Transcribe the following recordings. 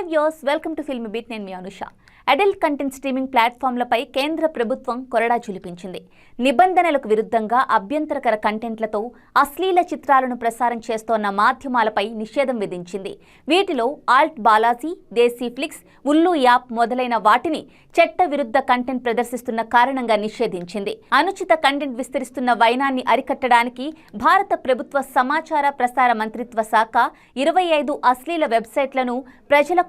Hi views welcome to film beat నేను మీ Anusha. Adult content streaming ప్లాట్ఫామ్లపై కేంద్ర ప్రభుత్వం కొరడా చులిపించింది. నిబంధనలకు విరుద్ధంగా అభ్యంతరకర కంటెంట్లతో అశ్లీల చిత్రాలను ప్రసారం చేస్తోన్న మాధ్యమాలపై నిషేధం విధించింది. వీటిలో ఆల్ట్ బాలాజీ దేశీ ఫ్లిక్స్ ఉల్లు యాప్ మొదలైన వాటిని చట్ట విరుద్ధ కంటెంట్ ప్రదర్శిస్తున్న కారణంగా నిషేధించింది. అనుచిత కంటెంట్ విస్తరిస్తున్న వైనాన్ని అరికట్టడానికి భారత ప్రభుత్వ సమాచార ప్రసార మంత్రిత్వ శాఖ ఇరవై ఐదు అశ్లీల వెబ్సైట్లను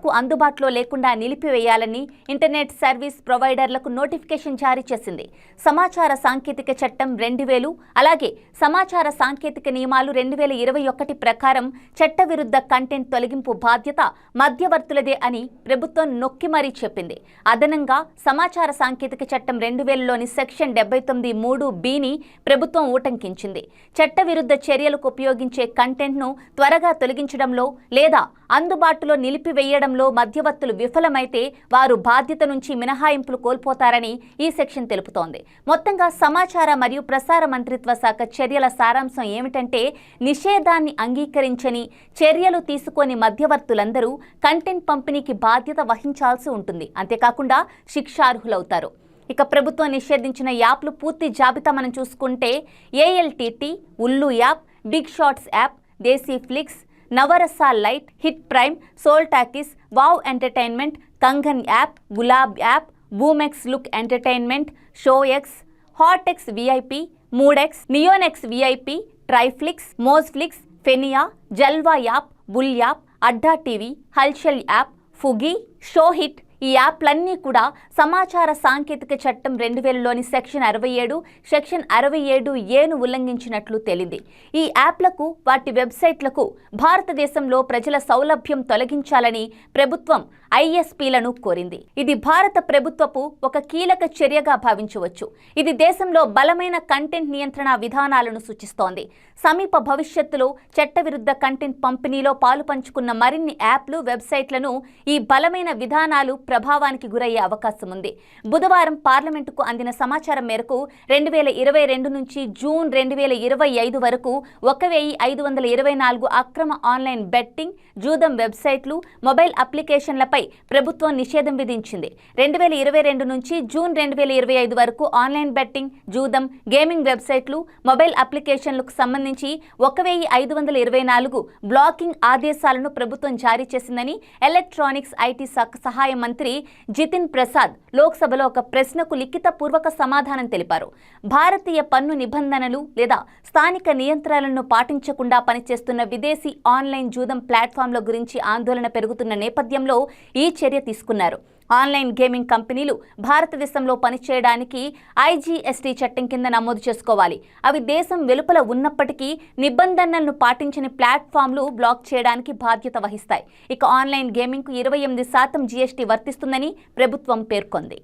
ప్రజలకు అందుబాటులో లేకుండా నిలిపివేయాలని ఇంటర్నెట్ సర్వీస్ ప్రొవైడర్లకు నోటిఫికేషన్ జారీ చేసింది. సమాచార సాంకేతిక చట్టం రెండు వేలు అలాగే సమాచార సాంకేతిక నియమాలు రెండు వేల ఇరవై ఒకటి ప్రకారం చట్టవిరుద్ధ కంటెంట్ తొలగింపు బాధ్యత మధ్యవర్తులదే అని ప్రభుత్వం నొక్కి మరీ చెప్పింది. అదనంగా సమాచార సాంకేతిక చట్టం రెండు వేలలోని సెక్షన్ డెబ్బై తొమ్మిది మూడు బిని ప్రభుత్వం ఊటంకించింది చట్టవిరుద్ధ చర్యలకు ఉపయోగించే కంటెంట్ను త్వరగా తొలగించడంలో లేదా అందుబాటులో నిలిపివేయడం నిలిపివేయడంలో మధ్యవర్తులు విఫలమైతే వారు బాధ్యత నుంచి మినహాయింపులు కోల్పోతారని ఈ సెక్షన్ తెలుపుతోంది. మొత్తంగా సమాచార మరియు ప్రసార మంత్రిత్వ శాఖ చర్యల సారాంశం ఏమిటంటే నిషేధాన్ని అంగీకరించని చర్యలు తీసుకొని మధ్యవర్తులందరూ కంటెంట్ పంపిణీకి బాధ్యత వహించాల్సి ఉంటుంది. అంతేకాకుండా శిక్షార్హులవుతారు. ఇక ప్రభుత్వం నిషేధించిన యాప్లు పూర్తి జాబితా మనం చూసుకుంటే ALTT Ullu app big shots app Desi flicks Navras light hit prime soul talkies wow entertainment Kangan app Gulab app boomex look entertainment show X hot X VIP mood X neonex VIP triflicks mojflix फेनिया Jalwa app bull app Adda TV Hulchul app fugi show hit ఈ యాప్లన్నీ కూడా సమాచార సాంకేతిక చట్టం రెండు వేలలోని section అరవై ఏడు section అరవై ఏడు ఏను ఉల్లంఘించినట్లు తేలింది. ఈ యాప్లకు వాటి వెబ్సైట్లకు భారతదేశంలో ప్రజల సౌలభ్యం తొలగించాలని ప్రభుత్వం ఐఎస్పీలను కోరింది. ఇది భారత ప్రభుత్వపు ఒక కీలక చర్యగా భావించవచ్చు. ఇది దేశంలో బలమైన కంటెంట్ నియంత్రణ విధానాలను సూచిస్తోంది. సమీప భవిష్యత్తులో చట్టవిరుద్ధ కంటెంట్ పంపిణీలో పాలు పంచుకున్న మరిన్ని యాప్లు వెబ్సైట్లను ఈ బలమైన విధానాలు ప్రభావానికి గురయ్యే అవకాశం ఉంది. బుధవారం పార్లమెంటుకు అందిన సమాచారం మేరకు రెండు వేల ఇరవై రెండు నుంచి జూన్ రెండు వేల ఇరవై ఐదు వరకు ఒక వెయ్యి ఐదు వందల ఇరవై నాలుగు అక్రమ ఆన్లైన్ బెట్టింగ్ జూదం వెబ్సైట్లు మొబైల్ అప్లికేషన్లపై ప్రభుత్వం నిషేధం విధించింది. రెండు వేల ఇరవై రెండు నుంచి జూన్ రెండు వేల ఇరవై ఐదు వరకు ఆన్లైన్ బెట్టింగ్ జూదం గేమింగ్ వెబ్సైట్లు మొబైల్ అప్లికేషన్లకు సంబంధించి ఒక వెయ్యి ఐదు వందల ఇరవై నాలుగు బ్లాకింగ్ ఆదేశాలను ప్రభుత్వం జారీ చేసిందని ఎలక్ట్రానిక్స్ ఐటీ శాఖ సహాయ మంత్రి జితిన్ ప్రసాద్ లోక్సభలో ఒక ప్రశ్నకు లిఖితపూర్వక సమాధానం తెలిపారు. భారతీయ పన్ను నిబంధనలు లేదా స్థానిక నియంత్రణలను పాటించకుండా పనిచేస్తున్న విదేశీ ఆన్లైన్ జూదం ప్లాట్ఫామ్ల గురించి ఆందోళన పెరుగుతున్న నేపథ్యంలో ఈ చర్య తీసుకున్నారు. ఆన్లైన్ గేమింగ్ కంపెనీలు భారతదేశంలో పనిచేయడానికి ఐజీఎస్టీ చట్టం కింద నమోదు చేసుకోవాలి. అవి దేశం వెలుపల ఉన్నప్పటికీ నిబంధనలను పాటించని ప్లాట్ఫామ్లు బ్లాక్ చేయడానికి బాధ్యత వహిస్తాయి. ఇక ఆన్లైన్ గేమింగ్కు ఇరవై ఎనిమిది శాతం జీఎస్టీ వర్తిస్తుందని ప్రభుత్వం పేర్కొంది.